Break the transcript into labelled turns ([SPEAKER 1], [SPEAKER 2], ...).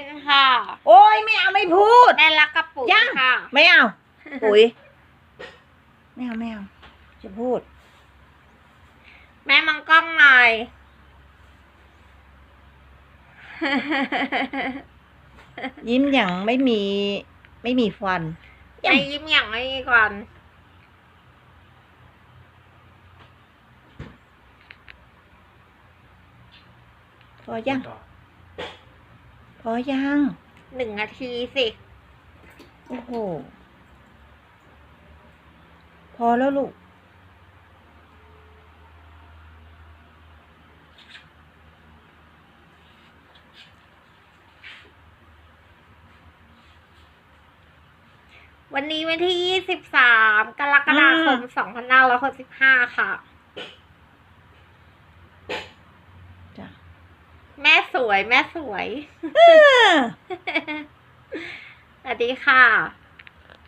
[SPEAKER 1] นค่ะ
[SPEAKER 2] โอ้ยไม่เอาไม่พูด
[SPEAKER 1] แม่รักกระปุก
[SPEAKER 2] ยัง
[SPEAKER 1] ค่ะ
[SPEAKER 2] ไม่เอาปุ๋ยไม่เอาไม่เอาจะพูด
[SPEAKER 1] แม่มังกล้องหน่อย
[SPEAKER 2] ยิ้มอย่างไม่มี ไม่มีฟัน ยั
[SPEAKER 1] ไม่
[SPEAKER 2] ง
[SPEAKER 1] ยิ้มอย่างไม่มีก่อน
[SPEAKER 2] พอยัง พอยัง
[SPEAKER 1] หนึ่งนาทีสิ
[SPEAKER 2] โอ้โห พอแล้วลูก
[SPEAKER 1] วันนี้วันที่ยี่สิบสามกรกฎาคมสองพันห้าร้อยหกสิบห้าค่ะ
[SPEAKER 2] จ้ะ
[SPEAKER 1] แม่สวยแม่สวย
[SPEAKER 2] เออ
[SPEAKER 1] สวัสดีค่ะ